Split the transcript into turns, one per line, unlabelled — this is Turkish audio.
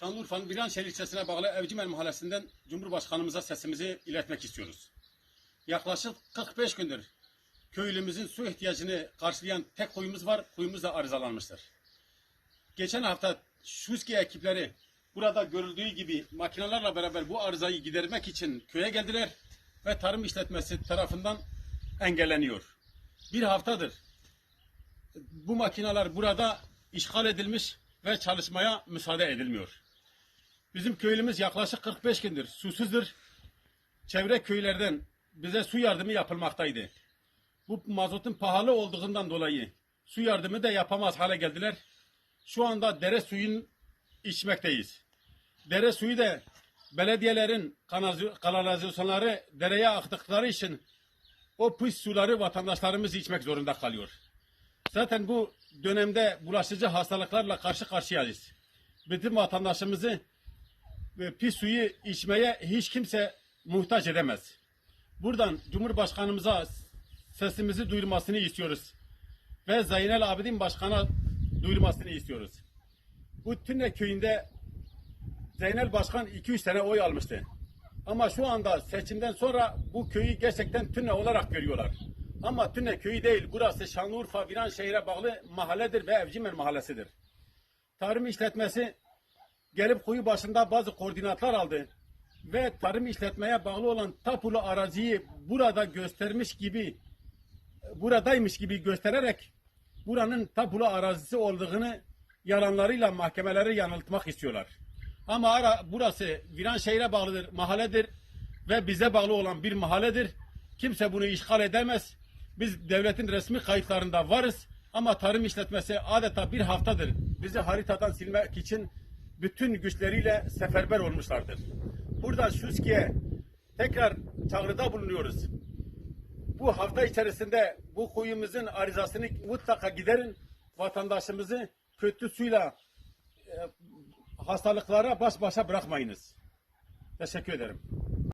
Şanlıurfa'nın Biranşehir ilçesine bağlı Evcimel Mahallesi'nden Cumhurbaşkanımıza sesimizi iletmek istiyoruz. Yaklaşık 45 gündür köylümüzün su ihtiyacını karşılayan tek kuyumuz var. Kuyumuz da arızalanmıştır. Geçen hafta Şuski ekipleri burada görüldüğü gibi makinelerle beraber bu arızayı gidermek için köye geldiler ve tarım işletmesi tarafından engelleniyor. Bir haftadır bu makineler burada işgal edilmiş ve çalışmaya müsaade edilmiyor. Bizim köylümüz yaklaşık 45 gündür susuzdur. Çevre köylerden bize su yardımı yapılmaktaydı. Bu mazotun pahalı olduğundan dolayı su yardımı da yapamaz hale geldiler. Şu anda dere suyun içmekteyiz. Dere suyu da belediyelerin kanaliz- kanalizasyonları dereye aktıkları için o pis suları vatandaşlarımız içmek zorunda kalıyor. Zaten bu dönemde bulaşıcı hastalıklarla karşı karşıyayız. Bütün vatandaşımızı pis suyu içmeye hiç kimse muhtaç edemez. Buradan Cumhurbaşkanımıza sesimizi duyurmasını istiyoruz. Ve Zeynel Abidin Başkan'a duyurmasını istiyoruz. Bu Tünne köyünde Zeynel Başkan 2-3 sene oy almıştı. Ama şu anda seçimden sonra bu köyü gerçekten Tünne olarak görüyorlar. Ama Tünne köyü değil. Burası Şanlıurfa Viranşehir'e bağlı mahalledir ve Evcimen mahallesidir. Tarım işletmesi gelip kuyu başında bazı koordinatlar aldı ve tarım işletmeye bağlı olan tapulu araziyi burada göstermiş gibi buradaymış gibi göstererek buranın tapulu arazisi olduğunu yalanlarıyla mahkemeleri yanıltmak istiyorlar. Ama ara, burası Viranşehir'e bağlıdır, mahalledir ve bize bağlı olan bir mahalledir. Kimse bunu işgal edemez. Biz devletin resmi kayıtlarında varız ama tarım işletmesi adeta bir haftadır bizi haritadan silmek için bütün güçleriyle seferber olmuşlardır. Buradan Şuski'ye tekrar çağrıda bulunuyoruz bu hafta içerisinde bu kuyumuzun arızasını mutlaka giderin. Vatandaşımızı kötü suyla e, hastalıklara baş başa bırakmayınız. Teşekkür ederim.